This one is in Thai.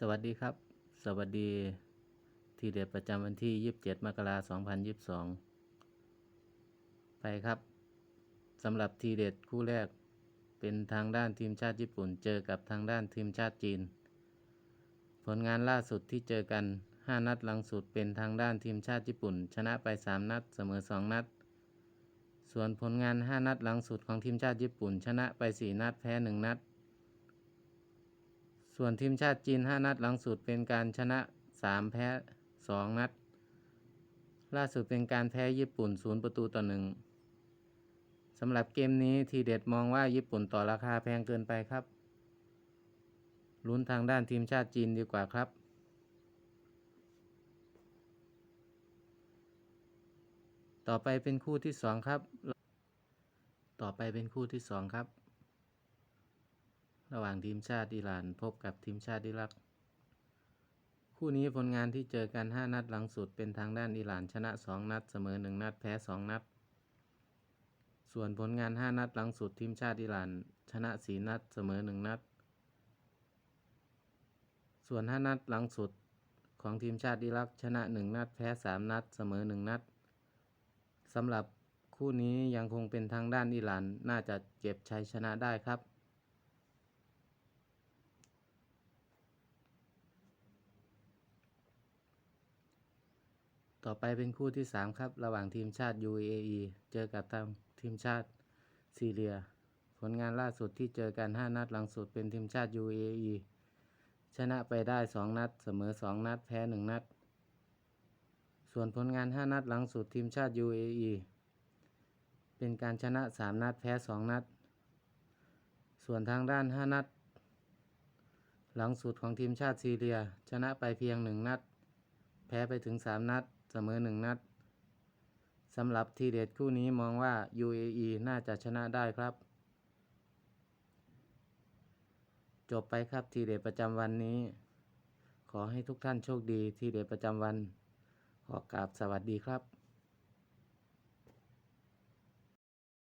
สวัสดีครับ สวัสดี ทีเด็ดประจำวันที่ 27 มกราคม2022 ไปครับสำหรับทีเด็ดคู่แรก เป็นทางด้านทีมชาติญี่ปุ่น เจอกับทางด้านทีมชาติจีน ผลงานล่าสุดที่เจอกัน 5 นัดหลังสุดเป็นทางด้านทีมชาติญี่ปุ่น ชนะไป 3 นัดเสมอ 2 นัด ส่วนผลงาน 5 นัดหลังสุดของทีมชาติญี่ปุ่น ชนะไป 4 นัดแพ้ 1 นัด ส่วนทีมชาติจีน 5 นัดหลังสุดเป็นการชนะ 3 แพ้ 2 นัด ล่าสุดเป็นการแพ้ญี่ปุ่น 0 ประตูต่อ 1สำหรับเกมนี้ทีเด็ดมองว่าญี่ปุ่นต่อราคาแพงเกินไปครับ ลุ้นทางด้านทีมชาติจีนดีกว่าครับต่อไปเป็นคู่ที่2ครับ ต่อไปเป็นคู่ที่2ครับ ระหว่างทีมชาติอิหร่านพบกับทีมชาติอิรัก คู่นี้ผลงานที่เจอกัน 5 นัดหลังสุดเป็นทางด้านอิหร่านชนะ 2 นัดเสมอ 1 นัดแพ้ 2 นัด ส่วนผลงาน 5 นัดหลังสุดทีมชาติอิหร่านชนะ 4 นัดเสมอ 1 นัด ส่วน 5 นัดหลังสุดของทีมชาติอิรักชนะ 1 นัดแพ้ 3 นัดเสมอ 1 นัดสำหรับคู่นี้ยังคงเป็นทางด้านอิหร่านน่าจะเก็บชัยชนะได้ครับ ต่อไปเป็นคู่ที่ 3 ครับ ระหว่างทีมชาติ UAE เจอกับทางทีมชาติซีเรีย ผลงานล่าสุดที่เจอกัน 5 นัดหลังสุดเป็นทีมชาติ UAE ชนะไปได้ 2 นัด เสมอ 2 นัด แพ้ 1 นัด ส่วนผลงาน 5 นัดหลังสุดทีมชาติ UAE เป็นการชนะ 3 นัด แพ้ 2 นัด ส่วนทางด้าน 5 นัด หลังสุดของทีมชาติซีเรีย ชนะไปเพียง 1 นัด แพ้ไปถึง 3 นัด เสมอหนึ่งนัดสำหรับทีเด็ดคู่นี้มองว่า UAE น่าจะชนะได้ครับ จบไปครับทีเด็ดประจำวันนี้ ขอให้ทุกท่านโชคดีทีเด็ดประจำวัน ขอกราบสวัสดีครับ